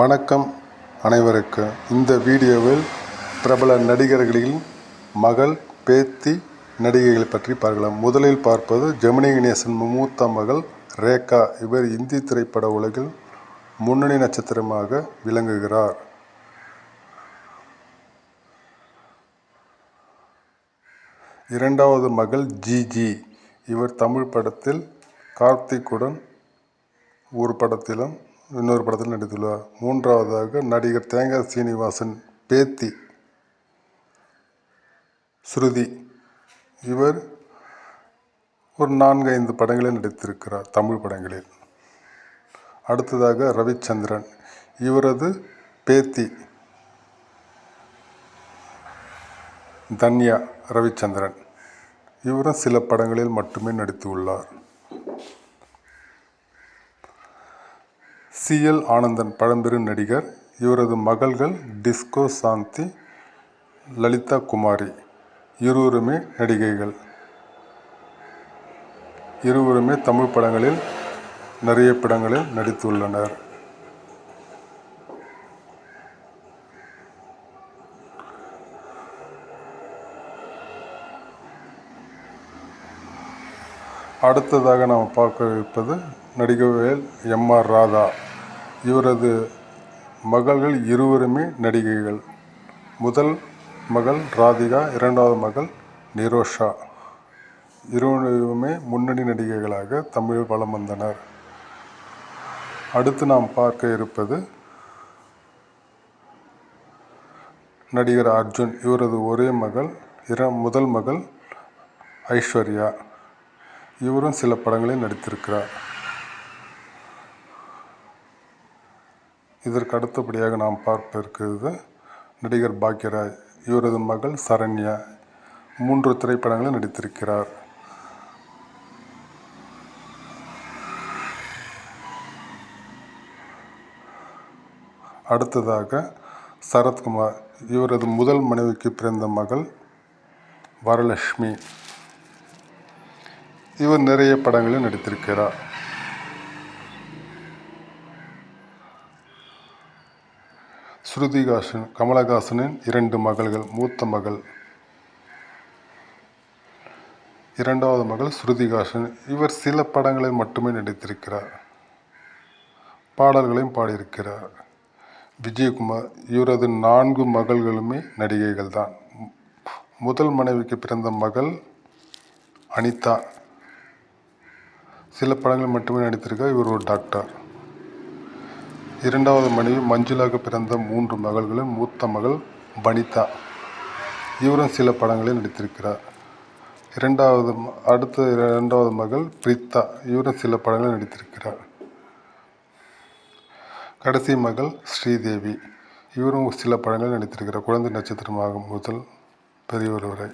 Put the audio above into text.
வணக்கம் அனைவருக்கும் இந்த வீடியோவில் பிரபல நடிகர்களின் மகள் பேத்தி நடிகைகள் பற்றி பார்க்கலாம். முதலில் பார்ப்பது ஜெமினி கணேசன் மூத்த மகள் ரேகா. இவர் இந்தி திரைப்பட உலகில் முன்னணி நட்சத்திரமாக விளங்குகிறார். இரண்டாவது மகள் ஜிஜி. இவர் தமிழ் படத்தில் கார்த்திக்குடன் ஒரு படத்திலும் இன்னொரு படத்தில் நடித்துள்ளார். மூன்றாவதாக நடிகர் தேங்காய் சீனிவாசன் பேத்தி ஸ்ருதி. இவர் ஒரு நான்கு ஐந்து படங்களில் நடித்திருக்கிறார் தமிழ் படங்களில். அடுத்ததாக ரவிச்சந்திரன். இவரது பேத்தி தன்யா ரவிச்சந்திரன். இவரும் சில படங்களில் மட்டுமே நடித்துள்ளார். சிஎல் ஆனந்தன் பழம்பெரு நடிகர் இவரது மகள்கள் டிஸ்கோ சாந்தி லலிதா குமாரி. இருவருமே நடிகைகள். இருவருமே தமிழ் படங்களில் நிறைய படங்களில் நடித்துள்ளனர். அடுத்ததாக நாம் பார்க்க இருப்பது நடிகவேல் எம்ஆர் ராதா. இவரது மகள்கள் இருவருமே நடிகைகள். முதல் மகள் ராதிகா இரண்டாவது மகள் நிரோஷா. இருவருமே முன்னணி நடிகைகளாக தமிழ் வளம் வந்தனர். அடுத்து நாம் பார்க்க இருப்பது நடிகர் அர்ஜுன். இவரது ஒரே மகள் இர முதல் மகள் ஐஸ்வர்யா. இவரும் சில படங்களில் நடித்திருக்கிறார். இதற்கு அடுத்தபடியாக நாம் பார்க்க இருக்கிறது நடிகர் பாக்யராஜ் இவரது மகள் சரண்யா மூன்று திரைப்படங்களில் நடித்திருக்கிறார். அடுத்ததாக சரத்குமார் இவரது முதல் மனைவிக்கு பிறந்த மகள் வரலட்சுமி. இவர் நிறைய படங்களில் நடித்திருக்கிறார். ஸ்ருதிகாசன் கமலஹாசனின் இரண்டு மகள்கள் மூத்த மகள். இரண்டாவது மகள் ஸ்ருதிகாசன் இவர் சில படங்களில் மட்டுமே நடித்திருக்கிறார். பாடல்களையும் பாடியிருக்கிறார். விஜயகுமார் இவரது நான்கு மகள்களுமே நடிகைகள் தான். முதல் மனைவிக்கு பிறந்த மகள் அனிதா. சில படங்கள் மட்டுமே நடித்திருக்கார் இவர் ஒரு டாக்டர். இரண்டாவது மனைவி மஞ்சுளாக பிறந்த மூன்று மகள்களில் மூத்த மகள் வனிதா. இவரும் சில படங்களில் நடித்திருக்கிறார். இரண்டாவது அடுத்த இரண்டாவது மகள் பிரித்தா. இவரும் சில படங்களில் நடித்திருக்கிறார். கடைசி மகள் ஸ்ரீதேவி. இவரும் சில படங்களில் நடித்திருக்கிறார். குழந்தை நட்சத்திரமாகும் முதல் பெரியவர் வரை.